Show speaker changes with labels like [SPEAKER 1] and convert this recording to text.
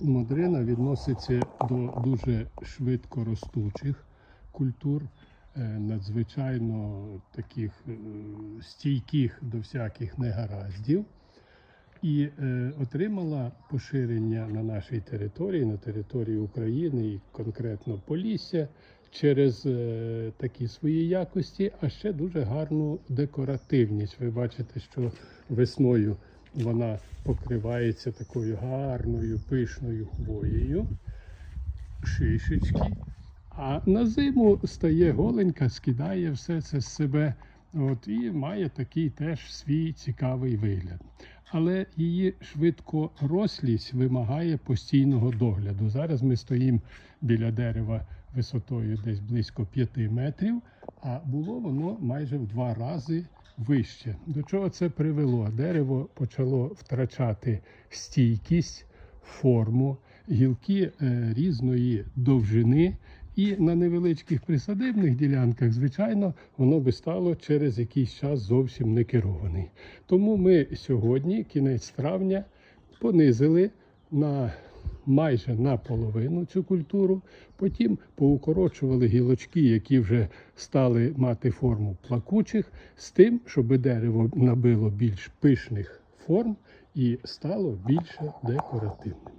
[SPEAKER 1] Модрина відноситься до дуже швидко ростучих культур, е, надзвичайно таких е, стійких до всяких негараздів. І е, отримала поширення на нашій території, на території України і конкретно Полісся через такі свої якості, а ще дуже гарну декоративність. Ви бачите, що весною вона покривається такою гарною пишною хвоєю, шишечки, а на зиму стає голенька, скидає все це з себе. От, і має такий теж свій цікавий вигляд. Але її швидкорослість вимагає постійного догляду. Зараз ми стоїмо біля дерева висотою десь близько 5 метрів, а було воно майже в два рази вище. До чого це привело? Дерево почало втрачати стійкість, форму, гілки е, різної довжини. І на невеличких присадибних ділянках, звичайно, воно би стало через якийсь час зовсім не керований. Тому ми сьогодні, кінець травня, понизили на майже наполовину цю культуру, потім поукорочували гілочки, які вже стали мати форму плакучих, з тим, щоб дерево набило більш пишних форм і стало більше декоративним.